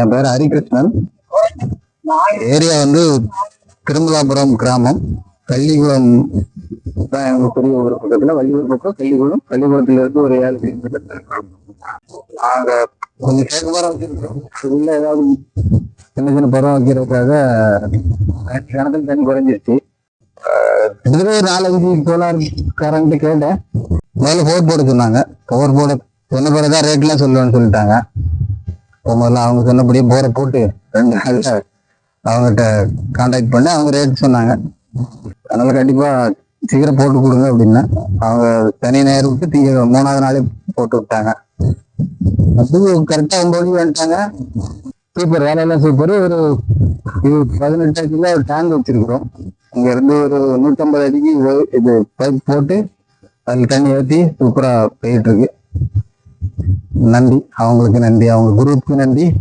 என் பேர் ஹரிகிருஷ்ணன். ஏரியா வந்து திருமலாபுரம் கிராமம். கள்ளிகுளம் தான் எங்க பெரிய ஊர் பக்கத்துல. வள்ளியூர் பக்கம் கள்ளிகுளம். கள்ளிகுளத்துல இருந்து ஒரு ஏழு கிலோமீட்டர் நாங்க கொஞ்சம் கேட்க மரம் வச்சிருக்கோம் உள்ள ஏதாவது சின்ன சின்ன பருவம் வைக்கிறதுக்காக கிணத்துல தண்ணி குறைஞ்சிருச்சு. கிட்டத்தட்ட ஒரு நாலஞ்சு சோலார் கரண்ட் கேட்டேன். முதல்ல போர் போட சொன்னாங்க. போர் போட சொன்ன பிறகுதான் ரேட்லாம் சொல்லுவேன்னு சொல்லிட்டாங்க. அப்போ முதல்ல அவங்க சொன்னபடியே போரை போட்டு ரெண்டு நாள்ல அவங்ககிட்ட காண்டாக்ட் பண்ணி அவங்க ரேட் சொன்னாங்க. அதனால கண்டிப்பா சீக்கிரம் போட்டு கொடுங்க அப்படின்னா அவங்க தனி நேரம் விட்டு தீ மூணாவது நாளே போட்டு விட்டாங்க. அது கரெக்டா ஒன்பது வந்துட்டாங்க. சூப்பர் வேலையெல்லாம் சூப்பர் ஒரு இது பதினெட்டு ஒரு டேங்க் வச்சிருக்கிறோம். அங்க இருந்து ஒரு நூற்றம்பது அடிக்கு இது பைப் போட்டு அதில் தண்ணி ஏற்றி சூப்பரா போயிட்டு இருக்கு. நன்றி. அவங்களுக்கு நன்றி. அவங்க குரூப்புக்கு நன்றி.